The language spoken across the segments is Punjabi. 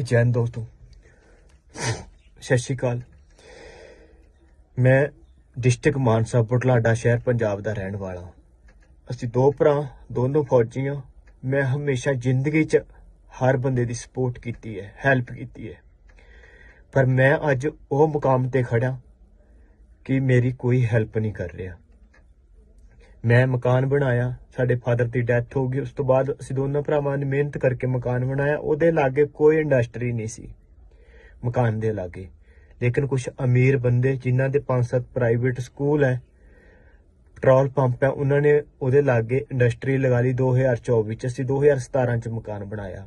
ਜੈਨ ਦੋਸਤੋ, ਸਤਿ ਸ਼੍ਰੀ ਅਕਾਲ। ਮੈਂ ਡਿਸਟ੍ਰਿਕਟ ਮਾਨਸਾ ਬੁਢਲਾਡਾ ਸ਼ਹਿਰ ਪੰਜਾਬ ਦਾ ਰਹਿਣ ਵਾਲਾ ਹਾਂ। ਅਸੀਂ ਦੋ ਭਰਾ, ਦੋਨੋਂ ਫੌਜੀ ਹਾਂ। ਮੈਂ ਹਮੇਸ਼ਾ ਜ਼ਿੰਦਗੀ 'ਚ ਹਰ ਬੰਦੇ ਦੀ ਸਪੋਰਟ ਕੀਤੀ ਹੈ ਹੈਲਪ ਕੀਤੀ ਹੈ। ਪਰ ਮੈਂ ਅੱਜ ਉਹ ਮੁਕਾਮ ਤੇ ਖੜਾ ਕਿ ਮੇਰੀ ਕੋਈ ਹੈਲਪ ਨਹੀਂ ਕਰ ਰਿਹਾ। ਮੈਂ ਮਕਾਨ ਬਣਾਇਆ, ਸਾਡੇ ਫਾਦਰ ਦੀ ਡੈਥ ਹੋ ਗਈ, ਉਸ ਤੋਂ ਬਾਅਦ ਅਸੀਂ ਦੋਨੋਂ ਭਰਾਵਾਂ ਨੇ ਮਿਹਨਤ ਕਰਕੇ ਮਕਾਨ ਬਣਾਇਆ, ਉਹਦੇ ਲਾਗੇ ਕੋਈ ਇੰਡਸਟਰੀ ਨਹੀਂ ਸੀ, ਮਕਾਨ ਦੇ ਲਾਗੇ। ਲੇਕਿਨ ਕੁਝ ਅਮੀਰ ਬੰਦੇ ਜਿਨ੍ਹਾਂ ਦੇ ਪੰਜ ਸੱਤ ਪ੍ਰਾਈਵੇਟ ਸਕੂਲ ਹੈ ਪੈਟਰੋਲ ਪੰਪ ਹੈ, ਉਹਨਾਂ ਨੇ ਉਹਦੇ ਲਾਗੇ ਇੰਡਸਟਰੀ ਲਗਾ ਲਈ 2024 ਚ ਅਸੀਂ 2017 ਚ ਮਕਾਨ ਬਣਾਇਆ।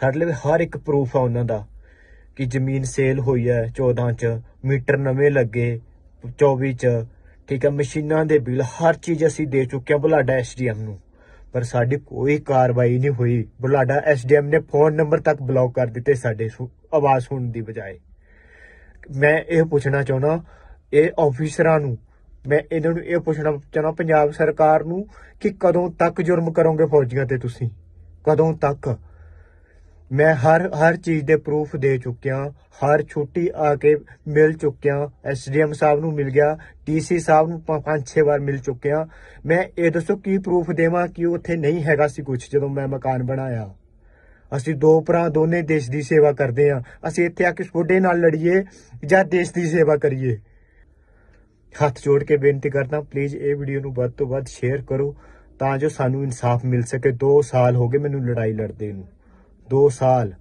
ਸਾਡੇ ਲਈ ਹਰ ਇੱਕ ਪ੍ਰੂਫ ਆ ਉਹਨਾਂ ਦਾ ਕਿ ਜ਼ਮੀਨ ਸੇਲ ਹੋਈ ਹੈ 14 ਚ, ਮੀਟਰ ਨਵੇਂ ਲੱਗੇ 24 ਚ ਠੀਕ ਹੈ ਮਸ਼ੀਨਾਂ ਦੇ ਬਿੱਲ ਹਰ ਚੀਜ਼ ਅਸੀਂ ਦੇ ਚੁੱਕੇ ਹਾਂ ਬੁਲਾਡਾ ਐਸਡੀਐਮ ਨੂੰ। ਪਰ ਸਾਡੀ ਕੋਈ ਕਾਰਵਾਈ ਨਹੀਂ ਹੋਈ। ਬੁਲਾਡਾ ਐਸਡੀਐਮ ਨੇ ਫੋਨ ਨੰਬਰ ਤੱਕ ਬਲੌਕ ਕਰ ਦਿੱਤੇ ਸਾਡੇ ਆਵਾਜ਼ ਸੁਣਨ ਦੀ ਬਜਾਏ। ਮੈਂ ਇਹ ਪੁੱਛਣਾ ਚਾਹੁੰਦਾ, ਇਹ ਆਫੀਸਰਾਂ ਨੂੰ, ਮੈਂ ਇਹਨਾਂ ਨੂੰ ਇਹ ਪੁੱਛਣਾ ਚਾਹੁੰਦਾ, ਪੰਜਾਬ ਸਰਕਾਰ ਨੂੰ, ਕਿ ਕਦੋਂ ਤੱਕ ਜੁਰਮ ਕਰੋਗੇ ਫੌਜੀਆਂ ਤੇ ਤੁਸੀਂ? ਕਦੋਂ ਤੱਕ? ਮੈਂ ਹਰ ਹਰ ਚੀਜ਼ ਦੇ ਪ੍ਰੂਫ ਦੇ ਚੁੱਕਿਆ, ਹਰ ਛੁੱਟੀ ਆ ਕੇ ਮਿਲ ਚੁੱਕਿਆ ਐਸਡੀਐਮ ਸਾਹਿਬ ਨੂੰ ਮਿਲ ਗਿਆ ਡੀਸੀ ਸਾਹਿਬ ਨੂੰ ਪੰਜ ਛੇ ਵਾਰ ਮਿਲ ਚੁੱਕਿਆ। ਮੈਂ ਇਹ ਦੱਸੋ ਕੀ ਪ੍ਰੂਫ ਦੇਵਾਂ ਕਿ ਉੱਥੇ ਨਹੀਂ ਹੈਗਾ ਸੀ ਕੁਝ ਜਦੋਂ ਮੈਂ ਮਕਾਨ ਬਣਾਇਆ? ਅਸੀਂ ਦੋ ਭਰਾ ਦੋਨੇ ਦੇਸ਼ ਦੀ ਸੇਵਾ ਕਰਦੇ ਆ ਅਸੀਂ ਇੱਥੇ ਆ ਕੇ ਤੁਹਾਡੇ ਨਾਲ ਲੜੀਏ ਜਾਂ ਦੇਸ਼ ਦੀ ਸੇਵਾ ਕਰੀਏ? ਹੱਥ ਜੋੜ ਕੇ ਬੇਨਤੀ ਕਰਦਾ ਪਲੀਜ਼ ਇਹ ਵੀਡੀਓ ਨੂੰ ਵੱਧ ਤੋਂ ਵੱਧ ਸ਼ੇਅਰ ਕਰੋ ਤਾਂ ਜੋ ਸਾਨੂੰ ਇਨਸਾਫ ਮਿਲ ਸਕੇ। 2 ਸਾਲ ਹੋ ਗਏ ਮੈਨੂੰ ਲੜਾਈ ਲੜਦੇ ਨੂੰ। 2 ਸਾਲ।